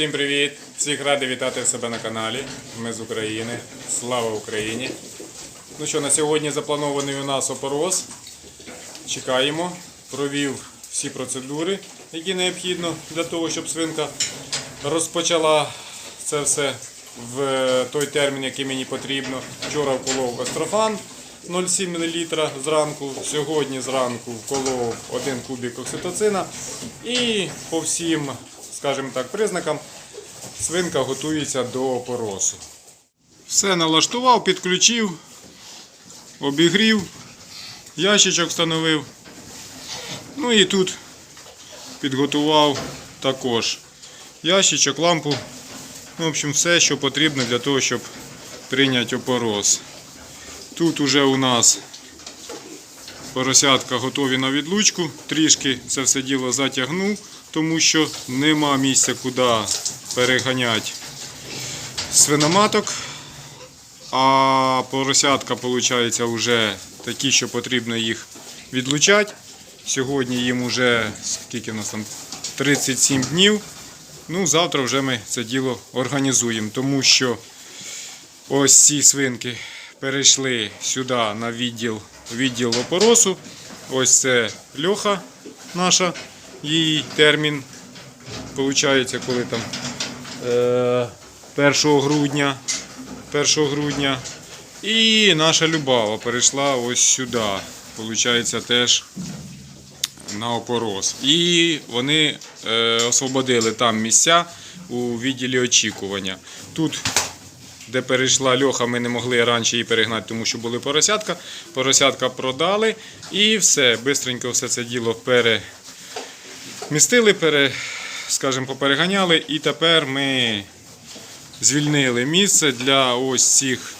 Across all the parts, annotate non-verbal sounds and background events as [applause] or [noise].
Всім привіт! Всіх радий вітати себе на каналі. Ми з України. Слава Україні! Ну що, на сьогодні запланований у нас опороз. Чекаємо. Провів всі процедури, які необхідно для того, щоб свинка розпочала це все в той термін, який мені потрібно. Вчора вколов естрофан 0,7 мл зранку. Сьогодні зранку вколов 1 кубик окситоцина. І по всім, скажімо так, признакам свинка готується до опоросу. Все налаштував, підключив, обігрів, ящичок встановив. Ну і тут підготував також ящичок, лампу. Ну, в общем, все, що потрібно для того, щоб прийняти опороз. Тут уже у нас поросятка готові на відлучку. Трішки це все діло затягнув, тому що нема місця, куди переганяти свиноматок. А поросятка, виходить, вже такі, що потрібно їх відлучати. Сьогодні їм вже скільки у нас там 37 днів. Ну, завтра вже ми це діло організуємо, тому що ось ці свинки перейшли сюди на відділ, відділ опоросу. Ось це льоха наша, її термін. Получається, коли там е, 1 грудня. 1 грудня. І наша Любава перейшла ось сюди. Получається теж на опороз. І вони е, освободили там місця у відділі очікування. Тут, де перейшла льоха, ми не могли раніше її перегнати, тому що були поросятка. Поросятка продали і все. Бистренько все це діло перемістили, пере, скажімо, попереганяли. І тепер ми звільнили місце для ось цих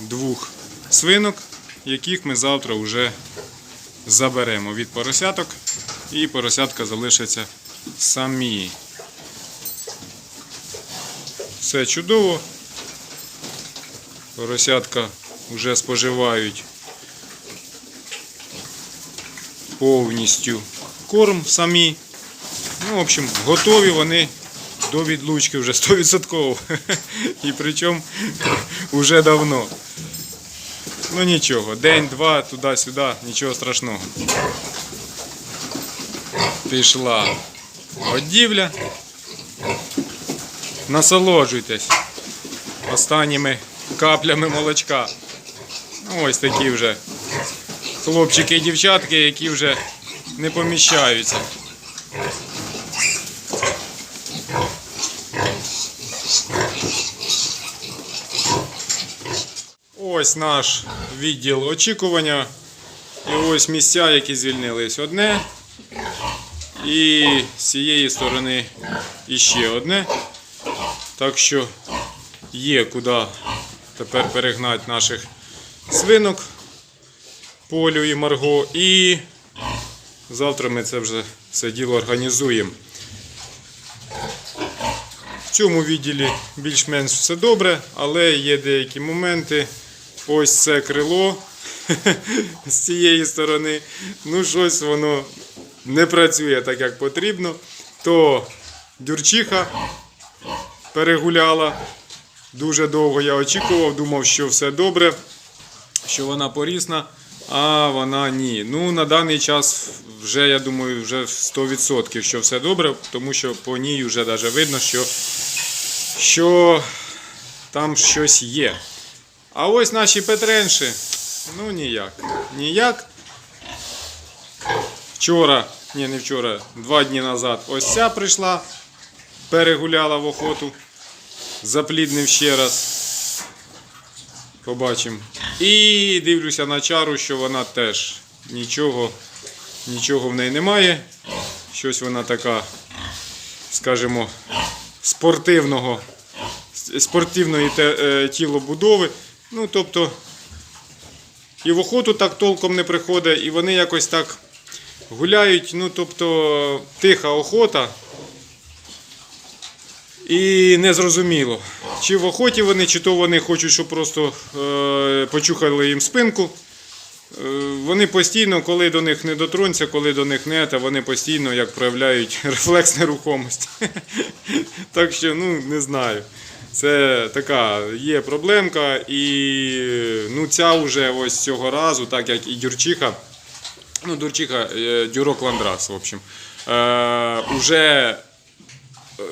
двох свинок, яких ми завтра вже заберемо від поросяток, і поросятка залишаться самі. Все чудово. Поросятка вже споживають повністю корм самі. Ну, в общем, готові вони до відлучки вже 100%. І причому вже давно. Ну нічого, день-два, туди-сюди, нічого страшного. Пішла годівля. Насолоджуйтесь останніми каплями молочка. Ну, Ось такі вже хлопчики і дівчатки, які вже не поміщаються. Ось наш відділ очікування. І ось місця, які звільнились. Одне. І з цієї сторони іще одне. Так що є куди тепер перегнати наших свинок Полю і Марго. І завтра ми це вже все діло організуємо. В цьому відділі більш-менш все добре, але є деякі моменти. Ось це крило [laughs] з цієї сторони. Ну, щось воно не працює так, як потрібно. То дюрчиха перегуляла. Дуже довго я очікував, думав, що все добре, що вона порісна, а вона ні. Ну, на даний час вже, я думаю, вже 100%, що все добре, тому що по ній вже навіть видно, що, що там щось є. А ось наші петренші, ну ніяк. Ніяк. Вчора, ні, не вчора, два дні назад ось ця прийшла, перегуляла в охоту, запліднив ще раз. Побачимо. І дивлюся на чару, що вона теж нічого, нічого в неї немає. Щось вона така, скажімо, спортивного, спортивної е, тілобудови. Ну, тобто, і в охоту так толком не приходить, і вони якось так гуляють. Ну, тобто, тиха охота. І незрозуміло, чи в охоті вони, чи то вони хочуть, щоб просто е, почухали їм спинку. Е, Вони постійно, коли до них не дотронься, коли до них не, та вони постійно як проявляють [laughs] рефлекс нерухомості. Так що, ну, не знаю. Це така є проблемка, і ну, ця вже ось цього разу, так як і Дюрчиха, ну, Дюрчиха, е, Дюрок Ландрас, в общем, е, уже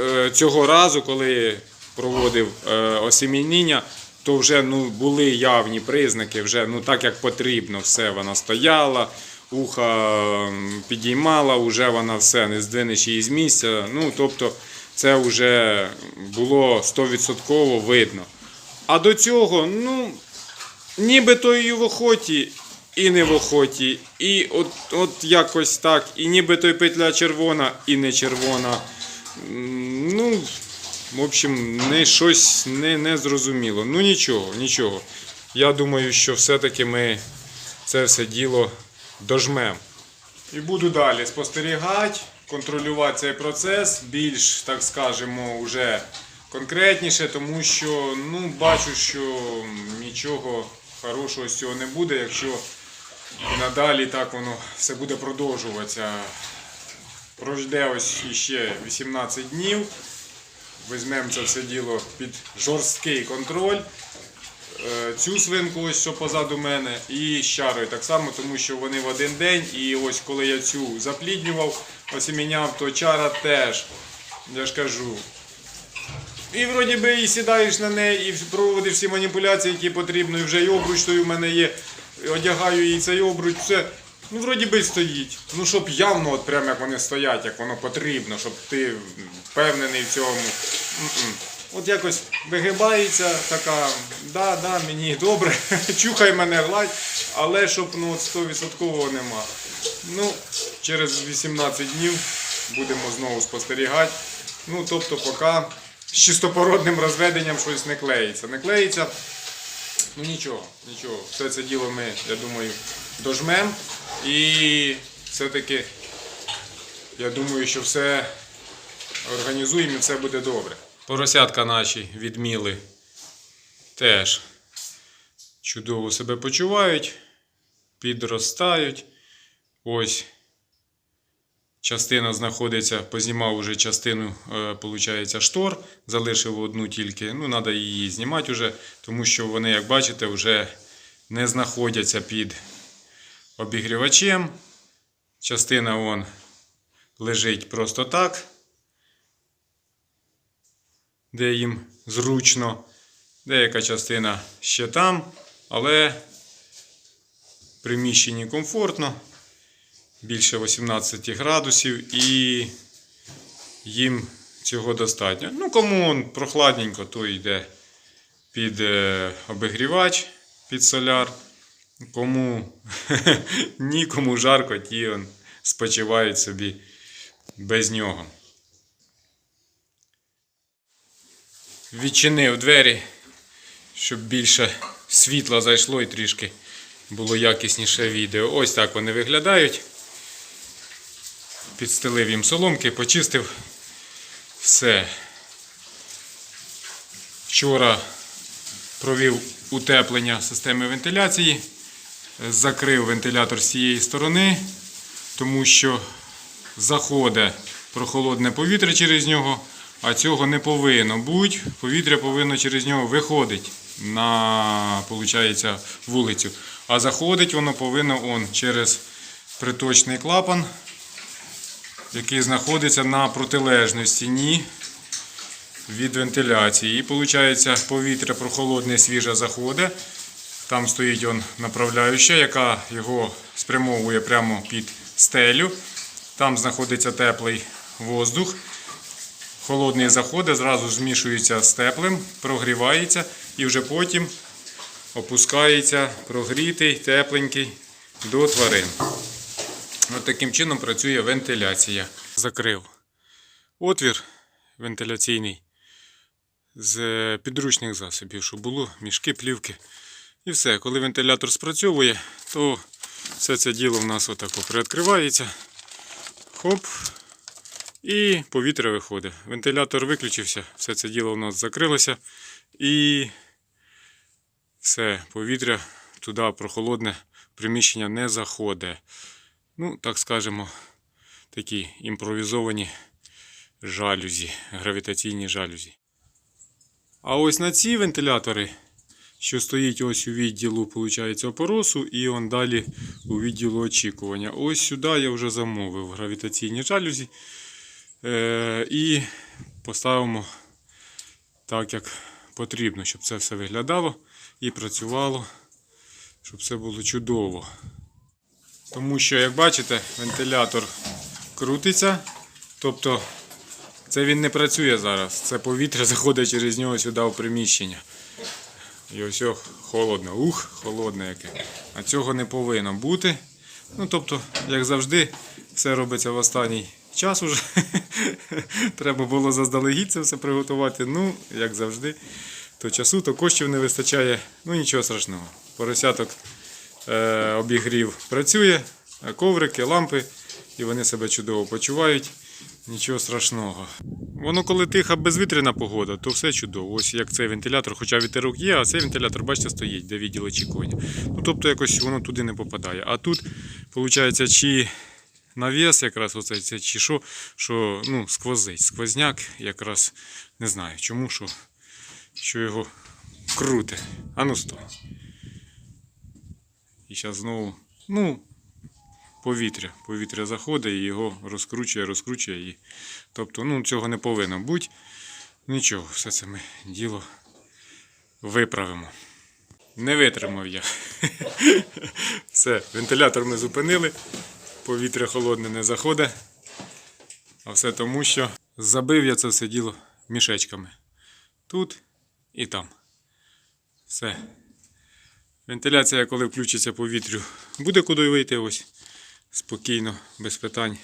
е, цього разу, коли проводив е, осемініння, то вже ну, були явні признаки, вже ну, так як потрібно, все вона стояла, уха підіймала, вже вона все, не здвинеш її з місця. Ну, тобто це вже було 100% видно. А до цього, ну, нібито і в охоті, і не в охоті. І от, от якось так, і нібито і петля червона, і не червона. Ну, в общем, не щось не, не зрозуміло. Ну нічого, нічого. Я думаю, що все-таки ми це все діло дожмемо. І буду далі спостерігати, контролювати цей процес більш, так скажемо, вже конкретніше, тому що ну, бачу, що нічого хорошого з цього не буде, якщо надалі так воно все буде продовжуватися. Пройде ось іще 18 днів. Візьмемо це все діло під жорсткий контроль. Е, Цю свинку, ось що позаду мене, і щарою так само, тому що вони в один день. І ось коли я цю запліднював, осіміняв, то чара теж. Я ж кажу. І вроді би і сідаєш на неї, і проводиш всі маніпуляції, які потрібно, і вже і обруч той у мене є. Одягаю їй цей обруч, все. Ну, вроді би стоїть. Ну, щоб явно, от прямо як вони стоять, як воно потрібно, щоб ти впевнений в цьому. М-м. От якось вигибається така, да, да, мені добре, [laughs] чухай мене гладь, але щоб ну, от 100% нема. Ну, через 18 днів будемо знову спостерігати. Ну, тобто, поки з чистопородним розведенням щось не клеїться. Не клеїться, ну нічого, нічого. Все це діло ми, я думаю, дожмемо. І все-таки, я думаю, що все організуємо і все буде добре. Поросятка наші відміли теж чудово себе почувають, підростають. Ось частина знаходиться, познімав уже частину, е, получається, штор, залишив одну тільки. Ну, треба її знімати вже, тому що вони, як бачите, вже не знаходяться під обігрівачем. Частина вон лежить просто так, де їм зручно. Деяка частина ще там, але в приміщенні комфортно, більше 18 градусів і їм цього достатньо. Ну, кому он прохладненько, то йде під е, обігрівач, під соляр. Кому [laughs] нікому жарко, ті он спочивають собі без нього. Відчинив двері, щоб більше світла зайшло і трішки було якісніше відео. Ось так вони виглядають. Підстелив їм соломки, почистив все. Вчора провів утеплення системи вентиляції, закрив вентилятор з цієї сторони, тому що заходить прохолодне повітря через нього, а цього не повинно бути. Повітря повинно через нього виходити на получається, вулицю. А заходить воно повинно он, через приточний клапан, який знаходиться на протилежній стіні від вентиляції. І виходить, повітря прохолодне, свіже заходить. Там стоїть он направляюча, яка його спрямовує прямо під стелю. Там знаходиться теплий воздух. Холодний заходить, зразу змішується з теплим, прогрівається і вже потім опускається прогрітий, тепленький до тварин. От таким чином працює вентиляція. Закрив отвір вентиляційний з підручних засобів, щоб було мішки, плівки. І все. Коли вентилятор спрацьовує, то все це діло в нас отако приоткривається. Хоп. І повітря виходить. Вентилятор виключився, все це діло у нас закрилося. І все, повітря туди прохолодне приміщення не заходить. Ну, так скажемо, такі імпровізовані жалюзі, гравітаційні жалюзі. А ось на ці вентилятори, що стоїть ось у відділу, виходить, опоросу, і он далі у відділу очікування. Ось сюди я вже замовив гравітаційні жалюзі. Е, і поставимо так, як потрібно, щоб це все виглядало і працювало, щоб все було чудово. Тому що, як бачите, вентилятор крутиться, тобто це він не працює зараз. Це повітря [laughs] заходить через нього сюди в приміщення. І ось о, холодне. Ух, холодне яке. А цього не повинно бути. Ну, тобто, як завжди, все робиться в останній час уже. [laughs] Треба було заздалегідь це все приготувати. Ну, як завжди, то часу, то коштів не вистачає. Ну, нічого страшного. Поросяток е, обігрів працює, коврики, лампи, і вони себе чудово почувають. Нічого страшного. Воно коли тиха безвітряна погода, то все чудово. Ось як цей вентилятор, хоча вітерок є, а цей вентилятор, бачите, стоїть, де відділ очікування. Ну, тобто якось воно туди не попадає. А тут, виходить, чи навіс якраз оцей, це, чи що, що ну, сквозить. Сквозняк якраз не знаю чому, що, що його круте. А ну стой. І зараз знову, ну, повітря. Повітря заходить і його розкручує, розкручує. І... Тобто, ну, цього не повинно бути. Нічого, все це ми діло виправимо. Не витримав я. [laughs] Все, вентилятор ми зупинили, повітря холодне не заходить. А все тому, що забив я це все діло мішечками. Тут і там. Все. Вентиляція, коли включиться повітрю, буде куди вийти ось спокійно, без питань.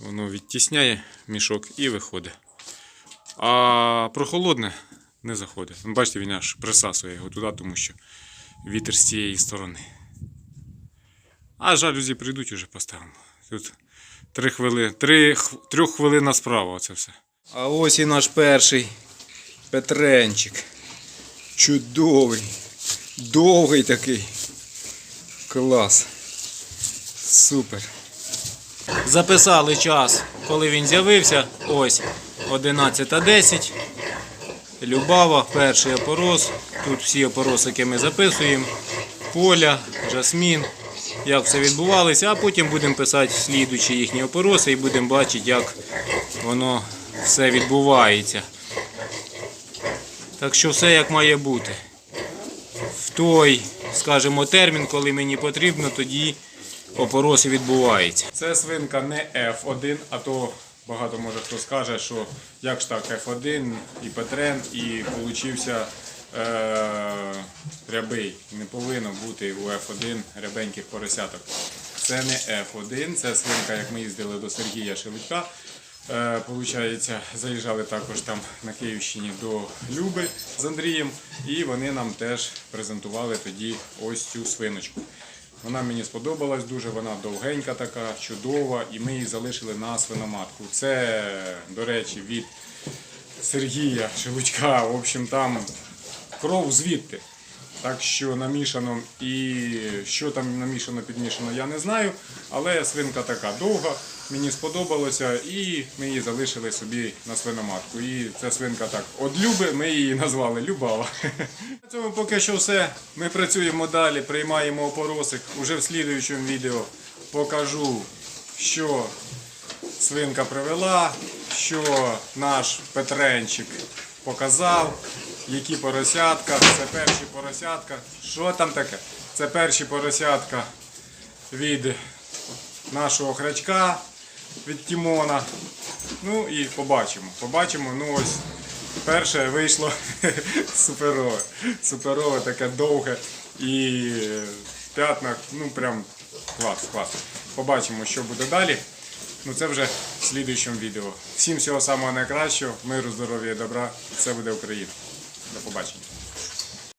Воно відтісняє мішок і виходить. А прохолодне не заходить. Бачите, він аж присасує його туди, тому що вітер з цієї сторони. А жалюзі прийдуть уже поставимо. Тут три хвилини, три, х- трьоххвилинна справа оце все. А ось і наш перший Петренчик. Чудовий, довгий такий. Клас. Супер. Записали час, коли він з'явився. Ось 11.10. Любава, перший опорос. Тут всі опоросики ми записуємо. Поля, жасмін. Як все відбувалося, а потім будемо писати слідучі їхні опороси і будемо бачити, як воно все відбувається. Так що все як має бути. В той, скажімо, термін, коли мені потрібно, тоді опороси відбуваються. Це свинка не F1, а то багато може хто скаже, що як ж так F1 і Петрен, і получився рябий. Не повинно бути у F1 рябеньких поросяток. Це не F1, це свинка, як ми їздили до Сергія Шелудька. Е, Получається, заїжджали також там на Київщині до Люби з Андрієм, і вони нам теж презентували тоді ось цю свиночку. Вона мені сподобалась дуже, вона довгенька така, чудова, і ми її залишили на свиноматку. Це, до речі, від Сергія Шелудька. В общем, там кров звідти. Так що намішано і що там намішано, підмішано, я не знаю. Але свинка така довга, мені сподобалося, і ми її залишили собі на свиноматку. І ця свинка так от Люби, ми її назвали Любава. На цьому поки що все. Ми працюємо далі, приймаємо опоросик. Уже в слідуючому відео покажу, що свинка привела, що наш Петренчик показав, які поросятка. Це перші поросятка. Що там таке? Це перші поросятка від нашого хрячка, від Тімона. Ну і побачимо. Побачимо. Ну ось перше вийшло [laughs] суперове. Суперове, таке довге і в п'ятнах, ну прям клас, клас. Побачимо, що буде далі. Ну це вже в слідуючому відео. Всім всього самого найкращого, миру, здоров'я і добра. Все буде Україна. До побачення.